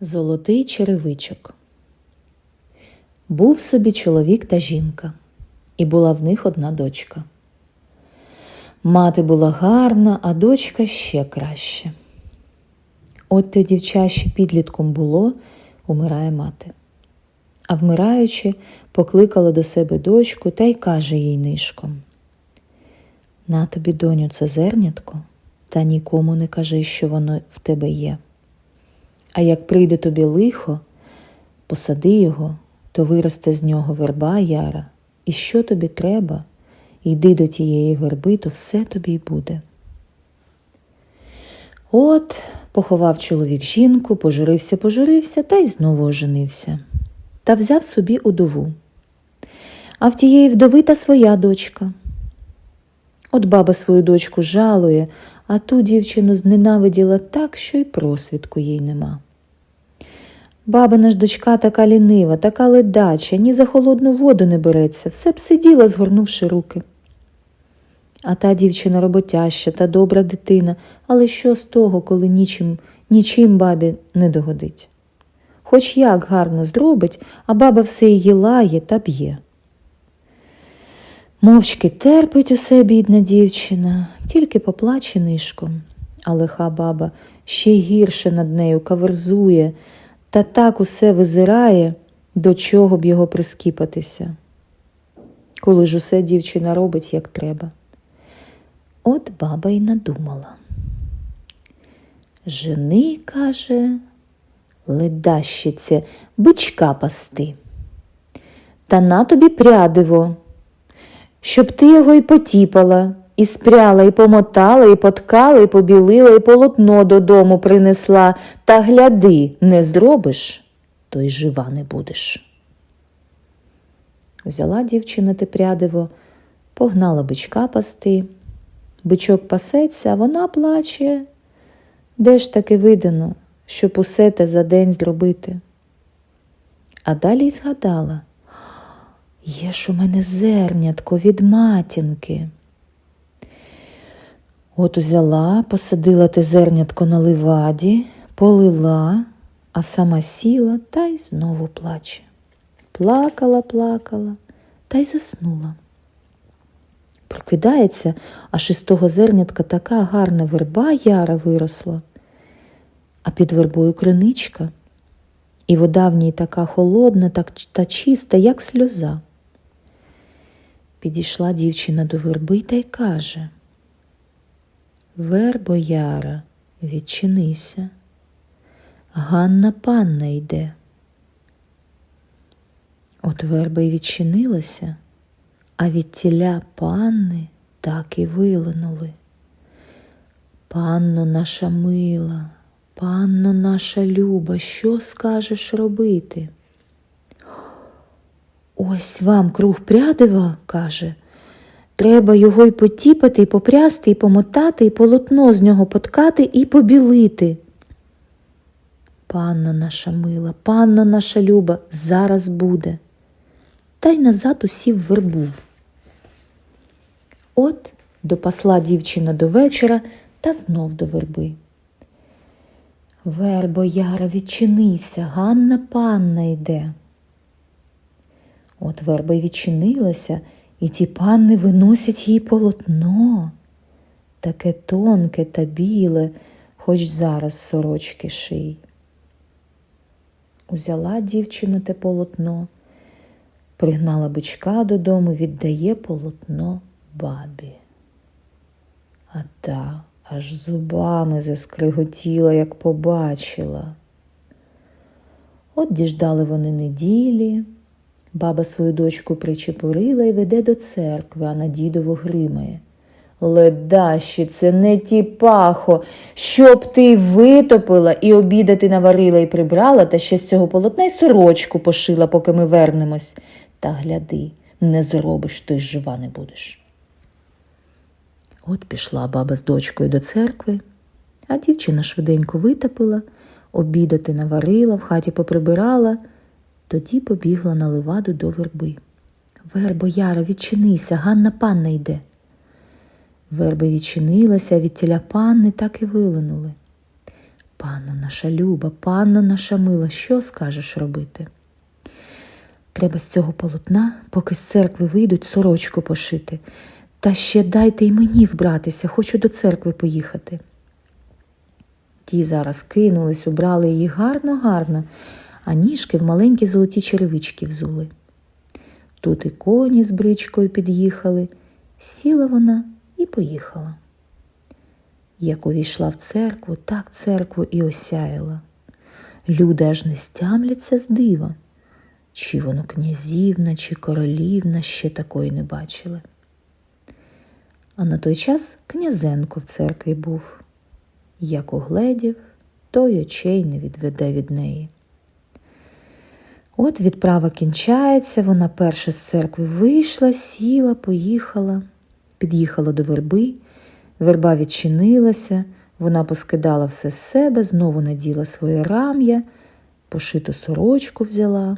Золотий черевичок. Був собі чоловік та жінка, і була в них одна дочка. Мати була гарна, а дочка ще краще. От те дівчаще підлітком було, умирає мати. А вмираючи, покликала до себе дочку та й каже їй нишком: На тобі, доню, це зернятко, та нікому не кажи, що воно в тебе є. А як прийде тобі лихо, посади його, то виросте з нього верба яра, і що тобі треба, йди до тієї верби, то все тобі й буде. От поховав чоловік жінку, пожурився, пожурився та й знову оженився. Та взяв собі удову. А в тієї вдови та своя дочка. От баба свою дочку жалує, а ту дівчину зненавиділа так, що й просвідку їй нема. Бабина ж дочка така лінива, така ледача, ні за холодну воду не береться, все б сиділа, згорнувши руки. А та дівчина роботяща та добра дитина, але що з того, коли нічим, нічим бабі не догодить? Хоч як гарно зробить, а баба все її лає та б'є. Мовчки терпить усе бідна дівчина, тільки поплаче нишком, а лиха баба ще гірше над нею каверзує та так усе визирає, до чого б його прискіпатися. Коли ж усе дівчина робить, як треба. От баба й надумала. Жени, каже, ледащице, бичка пасти. Та на тобі прядиво, щоб ти його й потіпала, і спряла, і помотала, і поткала, і побілила, і полотно додому принесла, та гляди, не зробиш, то й жива не будеш. Взяла дівчина те прядиво, погнала бичка пасти. Бичок пасеться, а вона плаче. Де ж таки видано, щоб усе те за день зробити? А далі й згадала є ж у мене зернятко від матінки. От узяла, посадила те зернятко на ливаді, полила, а сама сіла та й знову плаче. Плакала, плакала та й заснула. Прокидається, аж із того зернятка така гарна верба яра виросла, а під вербою криничка, і вода в ній така холодна так, та чиста, як сльоза. Підійшла дівчина до верби та й каже Вербо яра, відчинися, Ганна панна йде. От верба й відчинилася, а від тіля панни так і вилинули. Панно наша мила, панно наша люба, що скажеш робити? Ось вам круг прядива, каже. Треба його й потіпати, і попрясти, і помотати, і полотно з нього поткати і побілити. Панно наша мила, панно наша люба, зараз буде. Та й назад усів вербу. От допасла дівчина до вечора та знов до верби. Вербо, Яра, відчинися, Ганна панна йде. От верба й відчинилася, і ті панни виносять їй полотно, таке тонке та біле, хоч зараз сорочки ший. Узяла дівчина те полотно, пригнала бичка додому, віддає полотно бабі. А та аж зубами заскриготіла, як побачила. От діждали вони неділі. Баба свою дочку причепурила і веде до церкви, а на дідову гримає. Ледащі, це не ті пахо, щоб ти витопила і обідати наварила і прибрала, та ще з цього полотна й сорочку пошила, поки ми вернемось. Та гляди, не зробиш, то й жива не будеш. От пішла баба з дочкою до церкви, а дівчина швиденько витопила, обідати наварила, в хаті поприбирала. Тоді побігла на ливаду до верби. Вербо, Яра, відчинися, Ганна панна йде. Верба відчинилася, від тіля панни так і вилинули. Панно наша люба, панно наша мила, що скажеш робити? Треба з цього полотна, поки з церкви вийдуть, сорочку пошити. Та ще дайте й мені вбратися, хочу до церкви поїхати. Ті зараз кинулись, убрали її гарно-гарно, а ніжки в маленькі золоті черевички взули. Тут і коні з бричкою під'їхали, сіла вона і поїхала. Як увійшла в церкву, так церкву і осяяла. Люди аж не стямляться з дива. Чи воно князівна, чи королівна ще такої не бачили. А на той час князенко в церкві був. Як угледів, той очей не відведе від неї. От відправа кінчається, вона перша з церкви вийшла, сіла, поїхала, під'їхала до верби, верба відчинилася, вона поскидала все з себе, знову наділа своє рам'я, пошиту сорочку взяла.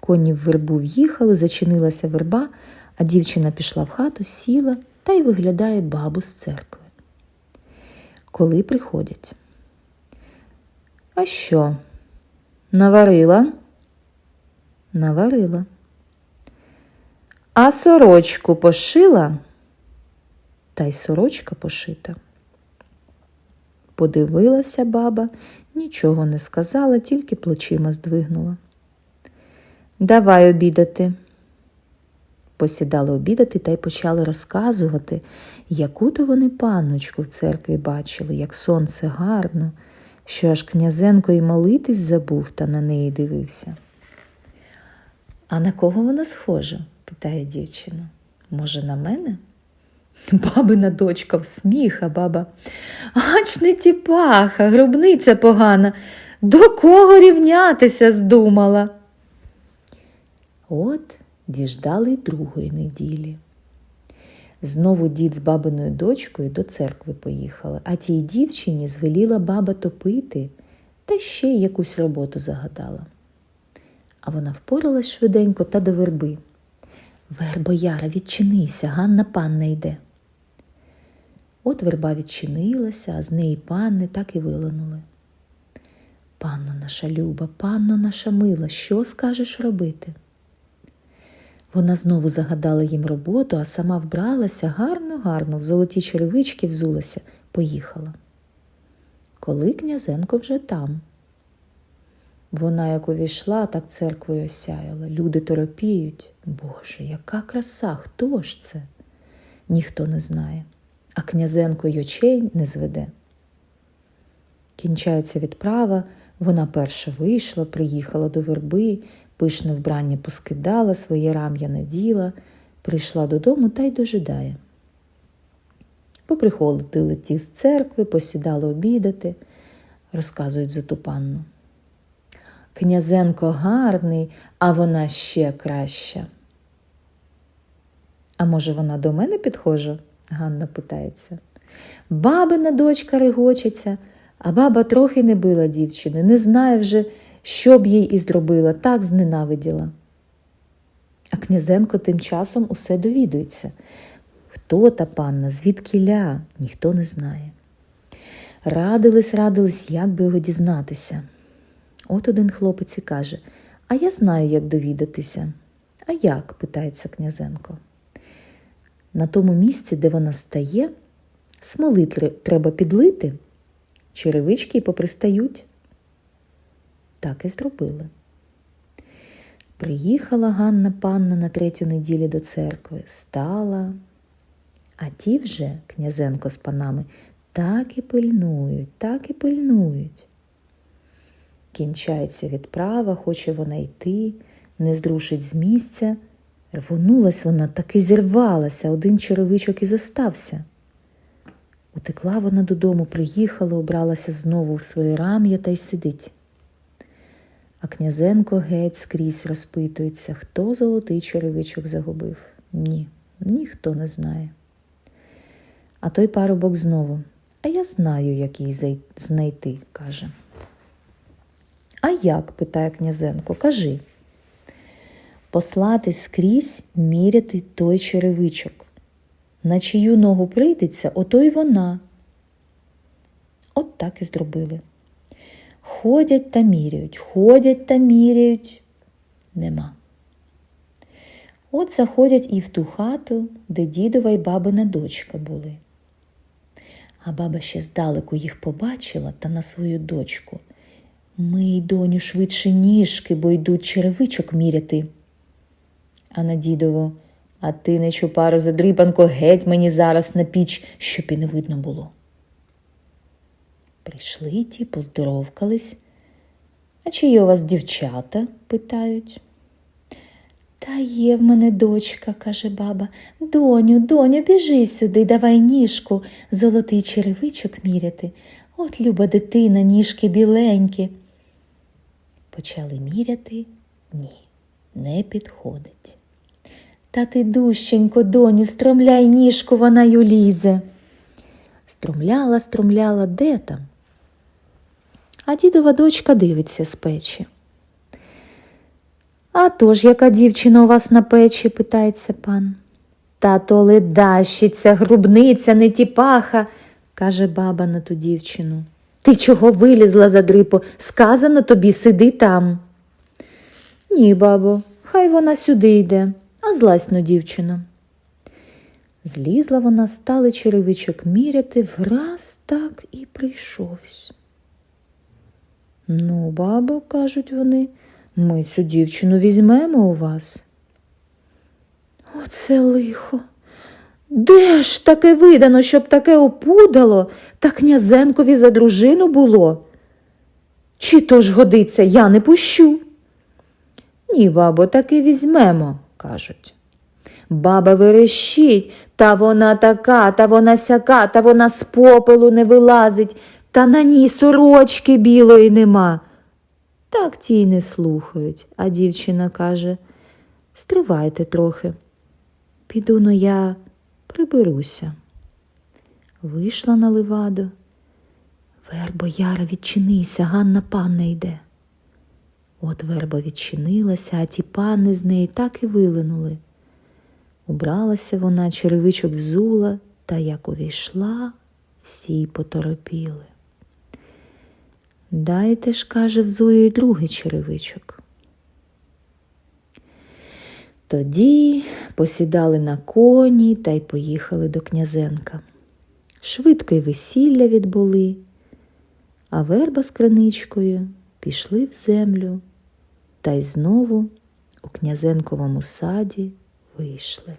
Коні в вербу в'їхали, зачинилася верба, а дівчина пішла в хату, сіла та й виглядає бабу з церкви. Коли приходять. А що? Наварила? Наварила. А сорочку пошила? Та й сорочка пошита. Подивилася баба, нічого не сказала, тільки плечима здвигнула. Давай обідати. Посідали обідати та й почали розказувати, яку то вони панночку в церкві бачили, як сонце гарно, що аж князенко і молитись забув та на неї дивився. А на кого вона схожа? питає дівчина. Може, на мене? Бабина дочка в сміх, а баба. Ач не тіпаха, гробниця погана. До кого рівнятися здумала? От діждали й другої неділі. Знову дід з бабиною дочкою до церкви поїхали, а тій дівчині звеліла баба топити та ще якусь роботу загадала. А вона впоралась швиденько та до верби. Вербо Яра, відчинися, Ганна панна йде. От верба відчинилася, а з неї панни так і вилинули. Панно наша люба, панно наша мила, що скажеш робити? Вона знову загадала їм роботу, а сама вбралася гарно-гарно, в золоті черевички взулася, поїхала. Коли князенко вже там. Вона, як увійшла, так церквою осяяла. Люди торопіють. Боже, яка краса, хто ж це? Ніхто не знає, а князенко й очей не зведе. Кінчається відправа, вона перша вийшла, приїхала до верби, пишне вбрання поскидала, своє рам'я наділа, прийшла додому та й дожидає. Поприходили ті з церкви, посідали обідати, розказують за ту панну. Князенко гарний, а вона ще краща. А може, вона до мене підхожа? Ганна питається. Бабина дочка регочеться, а баба трохи не била дівчини, не знає вже, що б їй і зробила, так зненавиділа. А князенко тим часом усе довідується. Хто та панна, звідкіля, ніхто не знає. Радились, радились, як би його дізнатися. От один хлопець і каже А я знаю, як довідатися. А як? питається князенко. На тому місці, де вона стає, смоли треба підлити, черевички й попристають. Так і зробили. Приїхала Ганна панна на третю неділю до церкви, стала, а ті вже, князенко з панами, так і пильнують, так і пильнують. Кінчається відправа, хоче вона йти, не зрушить з місця. Рвонулась вона, таки зірвалася, один черевичок і зостався. Утекла вона додому, приїхала, обралася знову в своє рам'я та й сидить. А князенко геть скрізь розпитується, хто золотий черевичок загубив. Ні, ніхто не знає. А той парубок знову, а я знаю, як її знайти, каже. А як? питає князенко, кажи. Послати скрізь міряти той черевичок. На чию ногу прийдеться, ото й вона. От так і зробили. Ходять та міряють, ходять та міряють. Нема. От заходять і в ту хату, де дідова й бабина дочка були. А баба ще здалеку їх побачила та на свою дочку. Мий, доню, швидше ніжки, бо йдуть черевичок міряти. А на дідово, а ти не чупаро задрипанко, геть мені зараз на піч, щоб і не видно було. Прийшли ті, поздоровкались. А чи є у вас дівчата? питають. Та є в мене дочка, каже баба. Доню, доню, біжи сюди, давай ніжку, золотий черевичок міряти. От люба дитина, ніжки біленькі. Почали міряти? Ні, не підходить. Та ти дужченько, доню, стромляй ніжку, вона й улізе. Стромляла, стромляла, де там? А дідова дочка дивиться з печі. А то ж яка дівчина у вас на печі? питається пан. Та то ледащиця, грубниця, не тіпаха, каже баба на ту дівчину. Ти чого вилізла за дрипо? Сказано тобі, сиди там. Ні, бабо, хай вона сюди йде, а зласно дівчина. Злізла вона, стали черевичок міряти, враз так і прийшовсь. Ну, бабо, кажуть вони, ми цю дівчину візьмемо у вас. Оце лихо. Де ж таке видано, щоб таке опудало та князенкові за дружину було? Чи то ж годиться, я не пущу. Ні, бабо, таки візьмемо, кажуть. Баба верещить, та вона така, та вона сяка, та вона з попелу не вилазить, та на ній сорочки білої нема. Так ті й не слухають, а дівчина каже Стривайте трохи. Піду но я приберуся. Вийшла на ливаду. Вербо Яра, відчинися, Ганна панна йде. От верба відчинилася, а ті пани з неї так і вилинули. Убралася вона, черевичок взула, та як увійшла, всі поторопіли. Дайте ж, каже, взую й другий черевичок. Тоді посідали на коні та й поїхали до князенка. Швидко й весілля відбули, а верба з криничкою пішли в землю та й знову у князенковому саді вийшли.